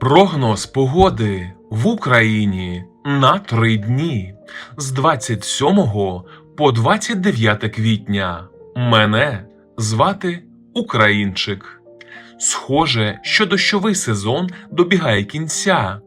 Прогноз погоди в Україні на три дні з 27 по 29 квітня. Мене звати Українчик. Схоже, що дощовий сезон добігає кінця,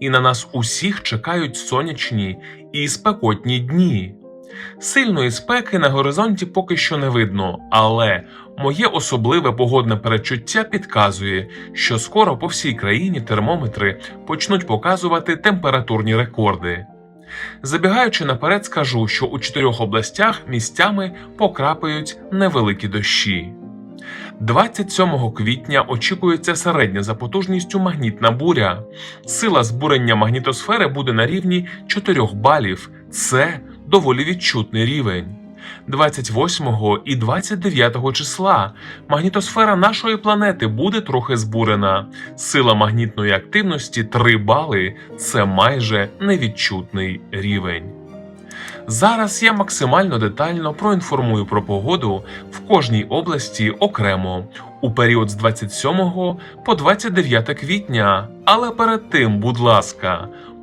і на нас усіх чекають сонячні і спекотні дні. Сильної спеки на горизонті поки що не видно, але моє особливе погодне перечуття підказує, що скоро по всій країні термометри почнуть показувати температурні рекорди. Забігаючи наперед, скажу, що у чотирьох областях місцями покрапають невеликі дощі. 27 квітня очікується середня за потужністю магнітна буря. Сила збурення магнітосфери буде на рівні 4 балів. Це доволі відчутний рівень. 28 і 29 числа магнітосфера нашої планети буде трохи збурена. Сила магнітної активності 3 бали це майже невідчутний рівень. Зараз я максимально детально проінформую про погоду в кожній області окремо у період з 27 по 29 квітня. Але перед тим, будь ласка,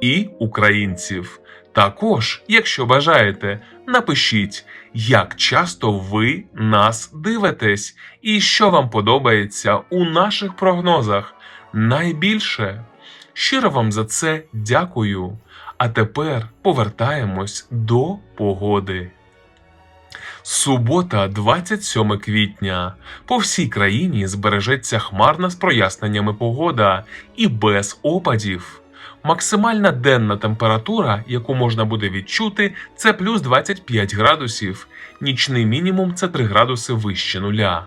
і українців. Також, якщо бажаєте, напишіть, як часто ви нас дивитесь і що вам подобається у наших прогнозах найбільше. Щиро вам за це дякую. А тепер повертаємось до погоди. Субота, 27 квітня. По всій країні збережеться хмарна з проясненнями погода і без опадів. Максимальна денна температура, яку можна буде відчути, це плюс 25 градусів, нічний мінімум це 3 градуси вище нуля.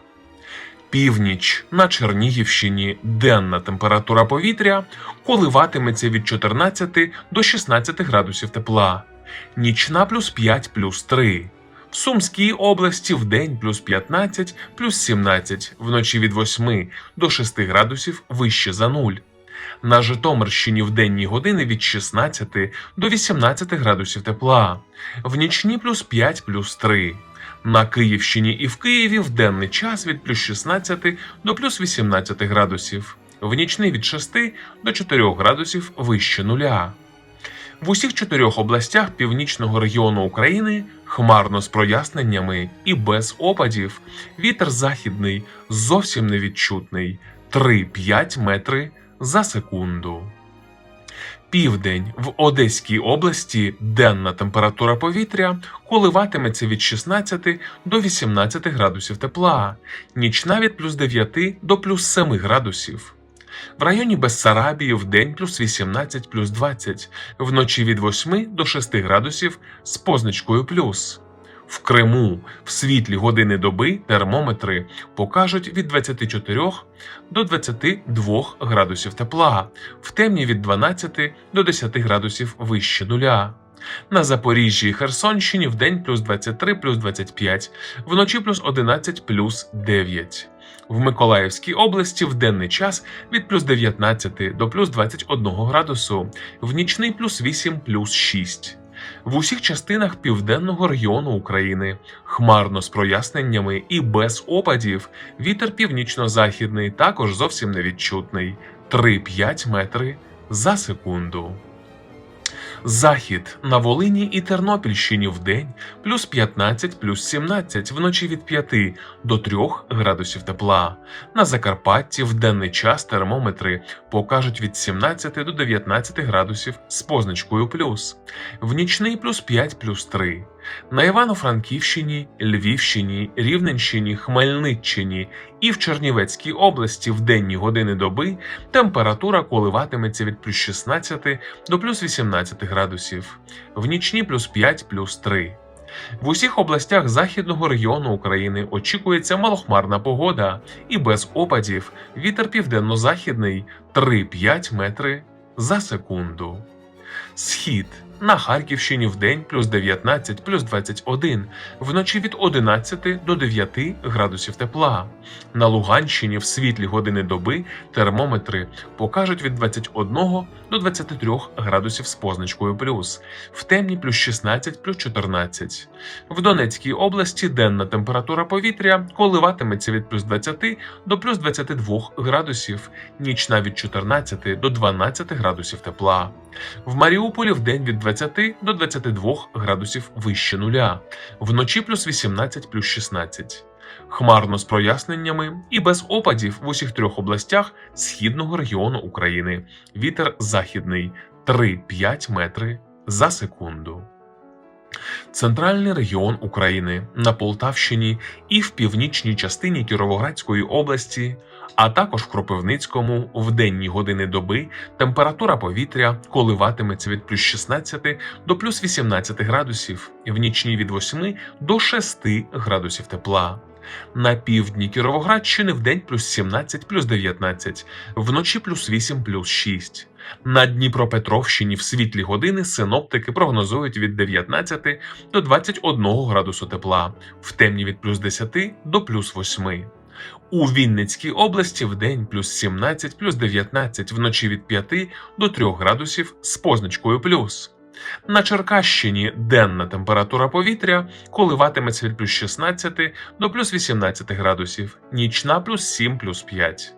Північ на Чернігівщині денна температура повітря коливатиметься від 14 до 16 градусів тепла, нічна плюс 5 плюс 3. В Сумській області в день плюс 15 плюс 17, вночі від 8 до 6 градусів вище за нуль. На Житомирщині в денні години від 16 до 18 градусів тепла, в нічні плюс 5 плюс 3. На Київщині і в Києві в денний час від плюс 16 до плюс 18 градусів, в нічний від 6 до 4 градусів вище нуля. В усіх чотирьох областях північного регіону України хмарно з проясненнями і без опадів. Вітер західний зовсім невідчутний 3-5 метри за секунду. Південь в Одеській області денна температура повітря коливатиметься від 16 до 18 градусів тепла, нічна від плюс 9 до плюс 7 градусів. В районі Бессарабії в день плюс 18 плюс 20, вночі від 8 до 6 градусів з позначкою плюс. В Криму в світлі години доби термометри покажуть від 24 до 22 градусів тепла, в темні від 12 до 10 градусів вище нуля. На Запоріжжі і Херсонщині в день плюс 23 плюс 25, вночі плюс 11 плюс 9. В Миколаївській області в денний час від плюс 19 до плюс 21 градусу, в нічний плюс 8 плюс 6. В усіх частинах південного регіону України хмарно з проясненнями і без опадів. Вітер північно-західний також зовсім невідчутний 3-5 метри за секунду. Захід на Волині і Тернопільщині в день плюс 15 плюс 17, вночі від 5 до 3 градусів тепла. На Закарпатті в денний час термометри покажуть від 17 до 19 градусів з позначкою плюс, в нічний плюс 5 плюс 3. На Івано-Франківщині, Львівщині, Рівненщині, Хмельниччині і в Чернівецькій області в денні години доби температура коливатиметься від плюс 16 до плюс 18 градусів, в нічні плюс 5 плюс 3. В усіх областях західного регіону України очікується малохмарна погода і без опадів вітер південно-західний 3-5 метри за секунду. Схід на Харківщині в день плюс 19 плюс 21, вночі від 11 до 9 градусів тепла. На Луганщині в світлі години доби термометри покажуть від 21 до 23 градусів з позначкою плюс, в темні плюс 16 плюс 14. В Донецькій області денна температура повітря коливатиметься від плюс 20 до плюс 22 градусів, нічна від 14 до 12 градусів тепла. В Маріуполі в день від 20 до 22 градусів вище нуля, вночі плюс 18 плюс 16. Хмарно з проясненнями і без опадів в усіх трьох областях східного регіону України. Вітер західний 3-5 метри за секунду. Центральний регіон України на Полтавщині і в північній частині Кіровоградської області, а також в Кропивницькому в денні години доби температура повітря коливатиметься від плюс 16 до плюс 18 градусів, в нічні від 8 до 6 градусів тепла. На півдні Кіровоградщини в день плюс 17 плюс 19, вночі плюс 8 плюс 6. На Дніпропетровщині в світлі години синоптики прогнозують від 19 до 21 градусу тепла, в темні від плюс 10 до плюс 8. У Вінницькій області в день плюс 17 плюс 19, вночі від 5 до 3 градусів з позначкою плюс. На Черкащині денна температура повітря коливатиметься від плюс 16 до плюс 18 градусів, нічна плюс 7 плюс 5.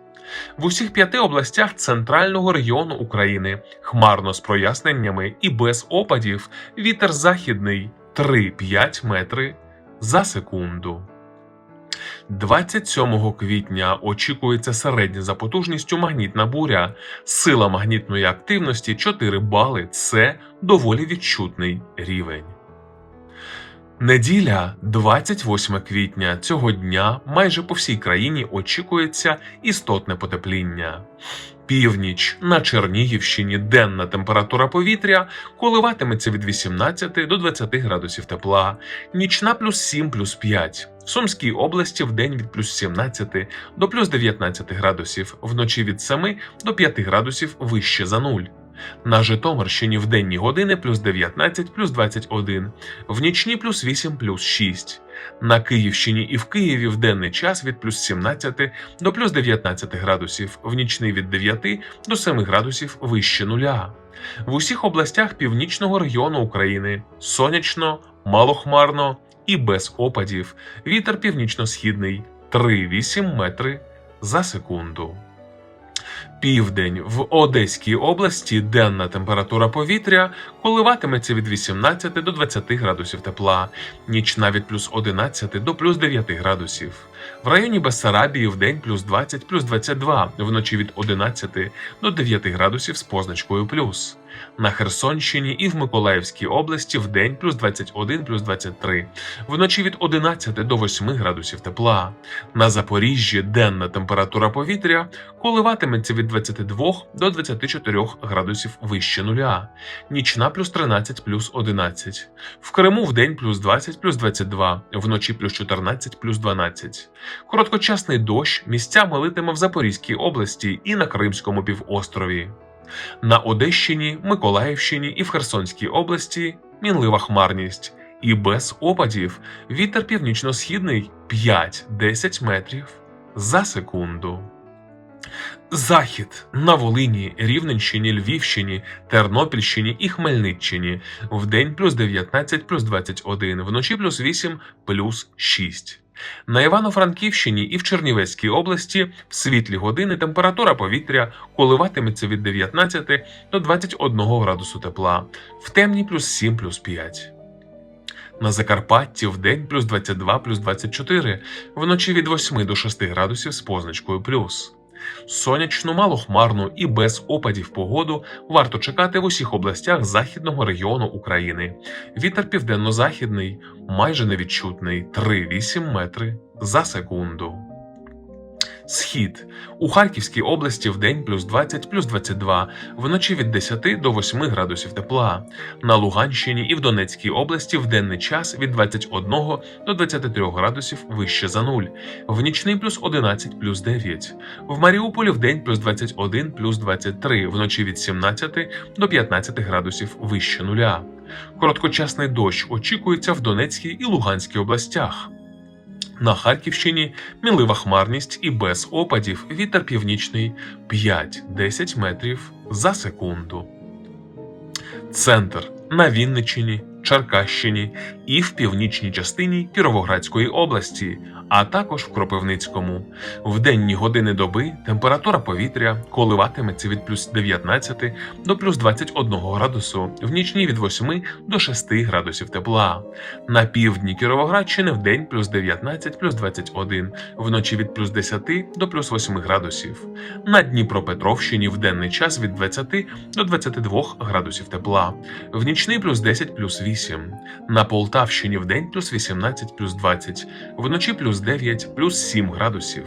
В усіх п'яти областях центрального регіону України хмарно з проясненнями і без опадів вітер західний 3-5 метри за секунду. 27 квітня очікується середня за потужністю магнітна буря. Сила магнітної активності 4 бали це доволі відчутний рівень. Неділя, 28 квітня цього дня майже по всій країні очікується істотне потепління. Північ на Чернігівщині денна температура повітря коливатиметься від 18 до 20 градусів тепла, нічна плюс 7 плюс 5. В Сумській області в день від плюс 17 до плюс 19 градусів, вночі від 7 до 5 градусів вище за нуль. На Житомирщині в денні години плюс 19 плюс 21, в нічні плюс 8 плюс 6. На Київщині і в Києві в денний час від плюс 17 до плюс 19 градусів, в нічний від 9 до 7 градусів вище нуля. В усіх областях північного регіону України сонячно, малохмарно і без опадів. Вітер північно-східний 3,8 метри за секунду. Південь в Одеській області денна температура повітря коливатиметься від 18 до 20 градусів тепла, нічна від плюс 11 до плюс 9 градусів. В районі Бессарабії в день плюс 20 плюс 22, вночі від 11 до 9 градусів з позначкою плюс. На Херсонщині і в Миколаївській області в день плюс 21 плюс 23, вночі від 11 до 8 градусів тепла. На Запоріжжі денна температура повітря коливатиметься від 22 до 24 градусів вище нуля, нічна плюс 13 плюс 11. В Криму в день плюс 20 плюс 22, вночі плюс 14 плюс 12. Короткочасний дощ місцями литиме в Запорізькій області і на Кримському півострові. На Одещині, Миколаївщині і в Херсонській області мінлива хмарність. І без опадів вітер північно-східний 5-10 метрів за секунду. Захід на Волині, Рівненщині, Львівщині, Тернопільщині і Хмельниччині в день плюс 19 плюс 21, вночі плюс 8 плюс 6. На Івано-Франківщині і в Чернівецькій області в світлі години температура повітря коливатиметься від 19 до 21 градусу тепла, в темні плюс 7 плюс 5. На Закарпатті в день плюс 22 плюс 24, вночі від 8 до 6 градусів з позначкою плюс. Сонячну, малохмарну і без опадів погоду варто чекати в усіх областях західного регіону України. Вітер південно-західний, майже невідчутний 3,8 метри за секунду. Схід у Харківській області в день плюс 20, плюс 22, вночі від 10 до 8 градусів тепла. На Луганщині і в Донецькій області в денний час від 21 до 23 градусів вище за нуль. В нічний плюс 11, плюс 9. В Маріуполі в день плюс 21, плюс 23, вночі від 17 до 15 градусів вище нуля. Короткочасний дощ очікується в Донецькій і Луганській областях. На Харківщині мілива хмарність і без опадів вітер північний 5-10 метрів за секунду. Центр на Вінниччині, Черкащині і в північній частині Кіровоградської області, а також в Кропивницькому. В денні години доби температура повітря коливатиметься від плюс 19 до плюс 21 градусу, в нічні від 8 до 6 градусів тепла. На півдні Кіровоградщини в день плюс 19 плюс 21, вночі від плюс 10 до плюс 8 градусів. На Дніпропетровщині в денний час від 20 до 22 градусів тепла, в нічний плюс 10 плюс 8. На Полтавщині в день плюс 18 плюс 20, вночі плюс 9 плюс 7 градусів.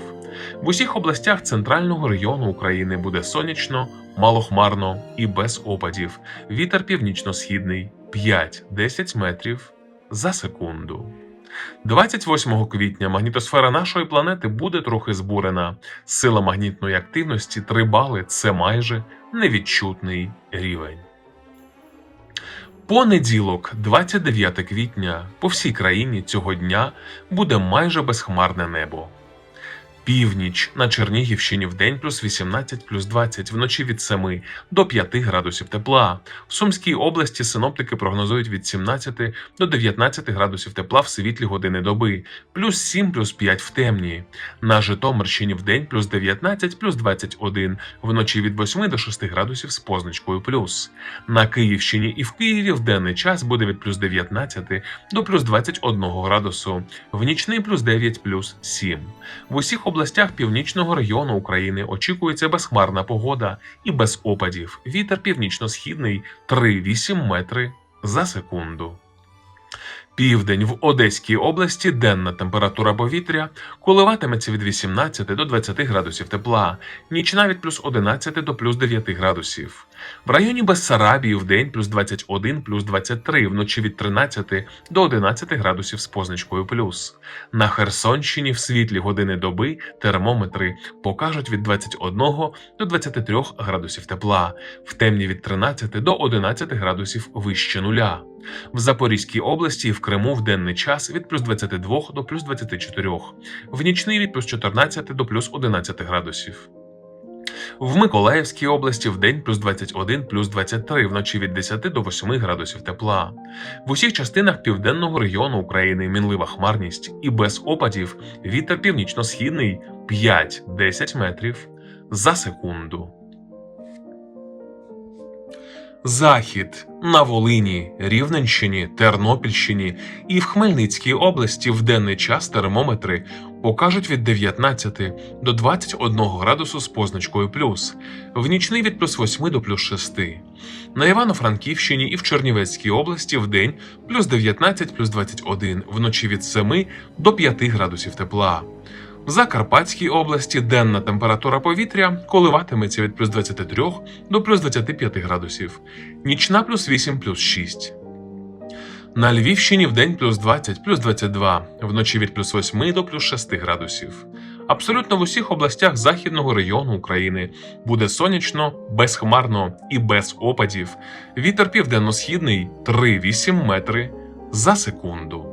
В усіх областях центрального району України буде сонячно, малохмарно і без опадів. Вітер північно-східний 5-10 метрів за секунду. 28 квітня магнітосфера нашої планети буде трохи збурена. Сила магнітної активності 3 бали це майже невідчутний рівень. Понеділок, 29 квітня, по всій країні цього дня буде майже безхмарне небо. Північ на Чернігівщині в день плюс 18 плюс 20, вночі від 7 до 5 градусів тепла. В Сумській області синоптики прогнозують від 17 до 19 градусів тепла в світлі години доби, плюс 7 плюс 5 в темні. На Житомирщині в день плюс 19 плюс 21, вночі від 8 до 6 градусів з позначкою плюс. На Київщині і в Києві в денний час буде від плюс 19 до плюс 21 градусу, в нічний плюс 9 плюс 7. В усіх областях північного району України очікується безхмарна погода і без опадів. Вітер північно-східний 3,8 метри за секунду. Південь в Одеській області денна температура повітря коливатиметься від 18 до 20 градусів тепла, нічна від плюс 11 до плюс 9 градусів. В районі Бессарабії в день плюс 21 плюс 23, вночі від 13 до 11 градусів з позначкою плюс. На Херсонщині в світлі години доби термометри покажуть від 21 до 23 градусів тепла, в темні від 13 до 11 градусів вище нуля. В Запорізькій області і в Криму в денний час від плюс 22 до плюс 24, в нічний від плюс 14 до плюс 11 градусів. В Миколаївській області в день плюс 21 плюс 23, вночі від 10 до 8 градусів тепла. В усіх частинах південного регіону України мінлива хмарність і без опадів вітер північно-східний 5-10 метрів за секунду. Захід на Волині, Рівненщині, Тернопільщині і в Хмельницькій області в денний час термометри покажуть від 19 до 21 градусу з позначкою плюс, в нічний від плюс 8 до плюс 6. На Івано-Франківщині і в Чернівецькій області в день плюс 19 плюс 21, вночі від 7 до 5 градусів тепла. В Закарпатській області денна температура повітря коливатиметься від плюс 23 до плюс 25 градусів, нічна плюс 8 плюс 6. На Львівщині в день плюс 20 плюс 22, вночі від плюс 8 до плюс 6 градусів. Абсолютно в усіх областях західного району України буде сонячно, безхмарно і без опадів. Вітер південно-східний 3,8 метри за секунду.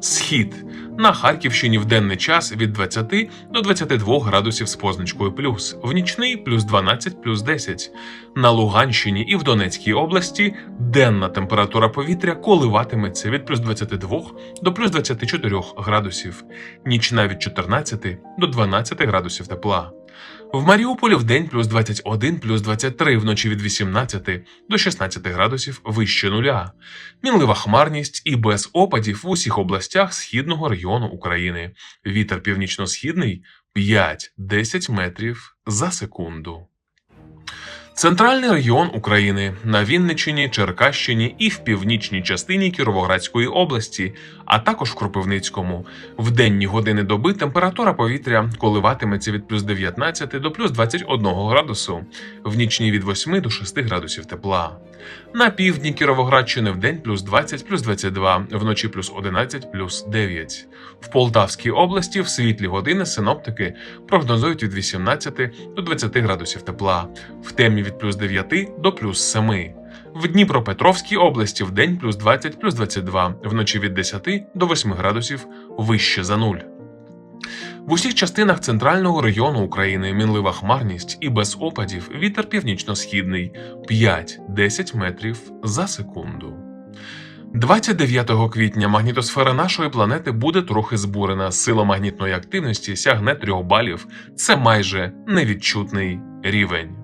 Схід на Харківщині в денний час від 20 до 22 градусів з позначкою плюс, в нічний плюс 12 плюс 10. На Луганщині і в Донецькій області денна температура повітря коливатиметься від плюс 22 до плюс 24 градусів, нічна від 14 до 12 градусів тепла. В Маріуполі в день плюс 21 плюс 23, вночі від 18 до 16 градусів вище нуля. Мінлива хмарність і без опадів в усіх областях східного району України. Вітер північно-східний 5-10 метрів за секунду. Центральний район України на Вінниччині, Черкащині і в північній частині Кіровоградської області, а також в Кропивницькому. В денні години доби температура повітря коливатиметься від плюс 19 до плюс 21 градусу, в нічні від 8 до 6 градусів тепла. На півдні Кіровоградщини в день плюс 20, плюс 22, вночі плюс 11, плюс 9. В Полтавській області в світлі години синоптики прогнозують від 18 до 20 градусів тепла, в темні від плюс 9 до плюс 7. В Дніпропетровській області в день плюс 20, плюс 22, вночі від 10 до 8 градусів вище за нуль. В усіх частинах центрального регіону України мінлива хмарність і без опадів вітер північно-східний 5-10 метрів за секунду. 29 квітня магнітосфера нашої планети буде трохи збурена. Сила магнітної активності сягне 3 балів. Це майже невідчутний рівень.